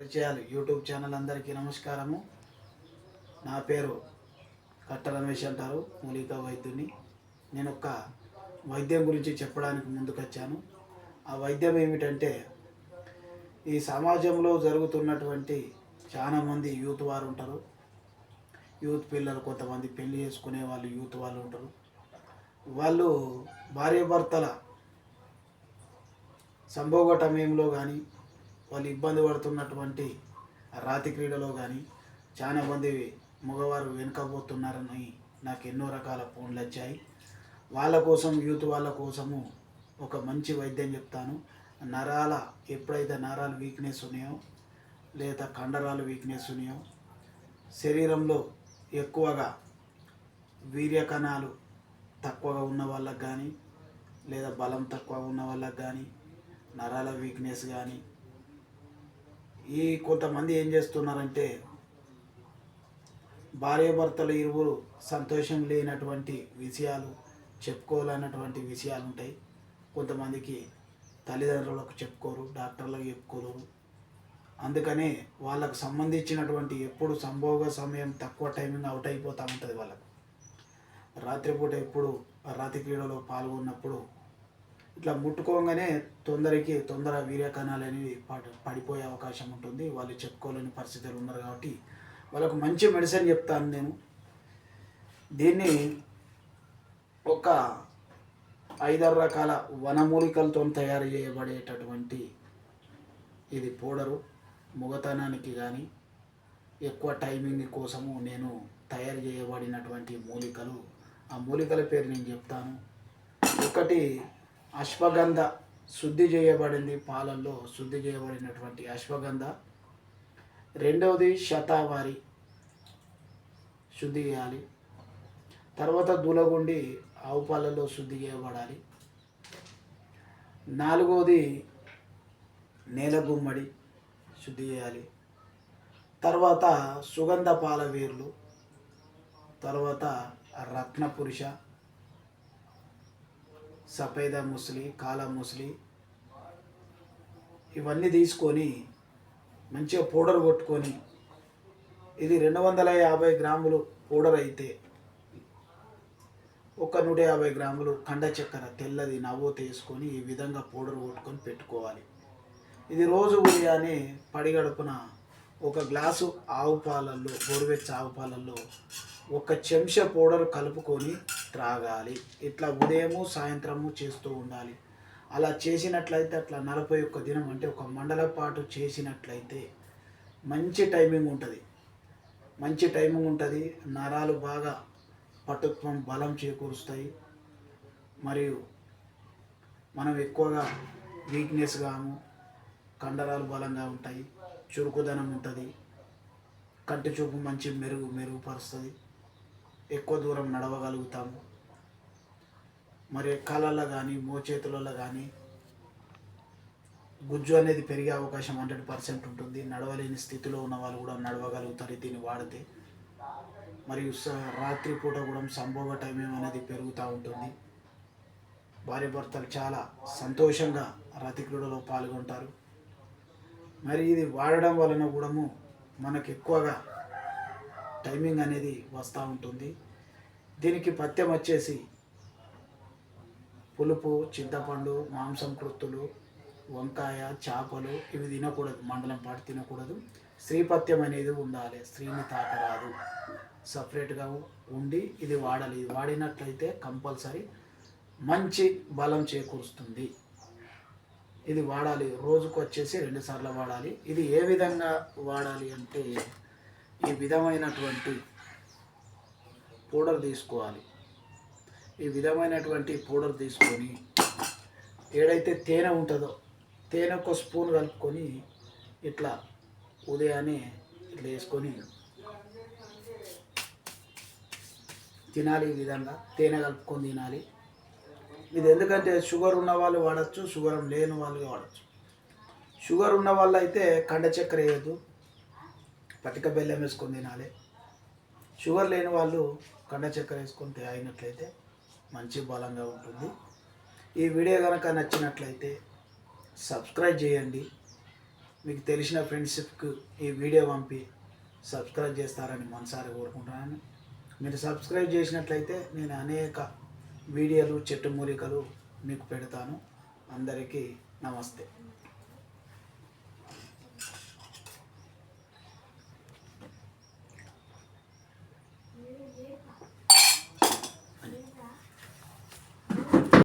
పరిచయాలు YouTube channel అందరికీ నమస్కారము. నా పేరు కట్ట రమేష్ అంటారు మూలికా వైద్యుని. నేను ఒక వైద్యం గురించి చెప్పడానికి ముందుకొచ్చాను. ఆ వైద్యం ఏమిటంటే ఈ సమాజంలో జరుగుతున్నటువంటి చాలామంది యూత్ వారు ఉంటారు. యూత్ పిల్లలు కొంతమంది పెళ్ళి చేసుకునే వాళ్ళు యూత్ వాళ్ళు ఉంటారు. వాళ్ళు భార్యాభర్తల సంభోగ టమయంలో కానీ వాళ్ళు ఇబ్బంది పడుతున్నటువంటి రాతి క్రీడలో కానీ చాలా మంది మగవారు వెనుకపోతున్నారని నాకు ఎన్నో రకాల ఫోన్లు వచ్చాయి. వాళ్ళ కోసం యూత్ వాళ్ళ కోసము ఒక మంచి వైద్యం చెప్తాను. నరాల ఎప్పుడైతే నరాలు వీక్నెస్ ఉన్నాయో లేదా కండరాలు వీక్నెస్ ఉన్నాయో శరీరంలో ఎక్కువగా వీర్య కణాలు తక్కువగా ఉన్న వాళ్ళకి కానీ లేదా బలం తక్కువగా ఉన్న వాళ్ళకి కానీ నరాల వీక్నెస్ కానీ ఈ కొంతమంది ఏం చేస్తున్నారంటే భార్యాభర్తలు ఇరువురు సంతోషం లేనటువంటి విషయాలు చెప్పుకోవాలన్నటువంటి విషయాలు ఉంటాయి. కొంతమందికి తల్లిదండ్రులకు చెప్పుకోరు డాక్టర్లకు చెప్పుకోరు. అందుకనే వాళ్ళకు సంబంధించినటువంటి ఎప్పుడు సంభోగ సమయం తక్కువ టైమింగ్ అవుట్ అయిపోతూ ఉంటుంది వాళ్ళకు. రాత్రిపూట ఎప్పుడు రాతి క్రీడలో పాల్గొన్నప్పుడు ఇట్లా ముట్టుకోగానే తొందరకి తొందర వీర్యకణాలు అనేవి పడి పడిపోయే అవకాశం ఉంటుంది. వాళ్ళు చెప్పుకోలేని పరిస్థితులు ఉన్నారు కాబట్టి వాళ్ళకు మంచి మెడిసిన్ చెప్తాను నేను. దీన్ని ఒక ఐదారు రకాల వనమూలికలతో తయారు చేయబడేటటువంటి ఇది పౌడరు. మొగతనానికి కానీ ఎక్కువ టైమింగ్ కోసము నేను తయారు చేయబడినటువంటి మూలికలు. ఆ మూలికల పేరు నేను చెప్తాను. ఒకటి అశ్వగంధ శుద్ధి చేయబడింది పాలల్లో శుద్ధి చేయబడినటువంటి అశ్వగంధ. రెండవది శతావారి శుద్ధి చేయాలి. తర్వాత దూలగుండి ఆవు పాలల్లో శుద్ధి చేయబడాలి. నాలుగవది నేల గుమ్మడి శుద్ధి చేయాలి. తర్వాత సుగంధ పాల వేర్లు తర్వాత రత్నపురుష సఫేద ముసలి కాలా ముసలి. ఇవన్నీ తీసుకొని మంచిగా పౌడర్ కొట్టుకొని ఇది రెండు వందల యాభై గ్రాములు పౌడర్ అయితే ఒక నూట యాభై గ్రాములు కండ చక్కెర తెల్లది నవ్వు తీసుకొని ఈ విధంగా పౌడర్ కొట్టుకొని పెట్టుకోవాలి. ఇది రోజు ఉదయాన్నే పడిగడుపున ఒక గ్లాసు ఆవు పాలల్లో గోరువెచ్చ ఆవు పాలల్లో ఒక చెంచా పౌడర్ కలుపుకొని త్రాగాలి. ఇట్లా ఉదయము సాయంత్రము చేస్తూ ఉండాలి. అలా చేసినట్లయితే అట్లా నలభై ఒక్క దినం అంటే ఒక మండల పాటు చేసినట్లయితే మంచి టైమింగ్ ఉంటుంది. మంచి టైమింగ్ ఉంటుంది. నరాలు బాగా పటుత్వం బలం చేకూరుస్తాయి. మరియు మనం ఎక్కువగా వీక్నెస్ గాము కండరాలు బలంగా ఉంటాయి. చురుకుదనం ఉంటుంది. కంటి చూపు మంచి మెరుగు మెరుగుపరుస్తుంది. ఎక్కువ దూరం నడవగలుగుతాము మరి కాళ్ళల్లో కానీ మోచేతులలో కానీ గుజ్జు అనేది పెరిగే అవకాశం హండ్రెడ్ పర్సెంట్ ఉంటుంది. నడవలేని స్థితిలో ఉన్న వాళ్ళు కూడా నడవగలుగుతారు. దీన్ని వాడితే మరియు స- రాత్రిపూట కూడా సంభోగ టైం అనేది పెరుగుతూ ఉంటుంది. భార్య భర్తలు చాలా సంతోషంగా రాతి క్రీడలో పాల్గొంటారు. మరి ఇది వాడడం వలన కూడా మనకు ఎక్కువగా టైమింగ్ అనేది వస్తూ ఉంటుంది. దీనికి పథ్యం వచ్చేసి పులుపు చింతపండు మాంసం కృత్తులు వంకాయ చేపలు ఇవి తినకూడదు. మండలం పాటు తినకూడదు. స్త్రీపథ్యం అనేది ఉండాలి. స్త్రీని తాకరాదు. సపరేట్గా ఉండి ఇది వాడాలి. ఇది వాడినట్లయితే కంపల్సరీ మంచి బలం చేకూరుస్తుంది. ఇది వాడాలి. రోజుకు వచ్చేసి రెండుసార్లు వాడాలి. ఇది ఏ విధంగా వాడాలి అంటే ఈ విధమైనటువంటి పౌడర్ తీసుకోవాలి. ఈ విధమైనటువంటి పౌడర్ తీసుకొని ఏడైతే తేనె ఉంటుందో తేనె ఒక స్పూన్ కలుపుకొని ఇట్లా ఉదయాన్నే ఇట్లా వేసుకొని తినాలి ఈ విధంగా. తేనె కలుపుకొని తినాలి. ఇది ఎందుకంటే షుగర్ ఉన్న వాళ్ళు వాడచ్చు షుగర్ లేని వాళ్ళు వాడచ్చు. షుగర్ ఉన్న వాళ్ళు అయితే కండ చక్కెర వేయద్దు. పటిక బెల్లం వేసుకొని తినాలి. షుగర్ లేని వాళ్ళు కండ చక్కెర వేసుకొని తాగినట్లయితే మంచి బలంగా ఉంటుంది. ఈ వీడియో కనుక నచ్చినట్లయితే సబ్స్క్రైబ్ చేయండి. మీకు తెలిసిన ఫ్రెండ్షిప్కి ఈ వీడియో పంపి సబ్స్క్రైబ్ చేస్తారని మనసారి కోరుకుంటున్నాను. మీరు సబ్స్క్రైబ్ చేసినట్లయితే నేను అనేక వీడియోలు చెట్టు మూలికలు మీకు పెడతాను. అందరికీ నమస్తే.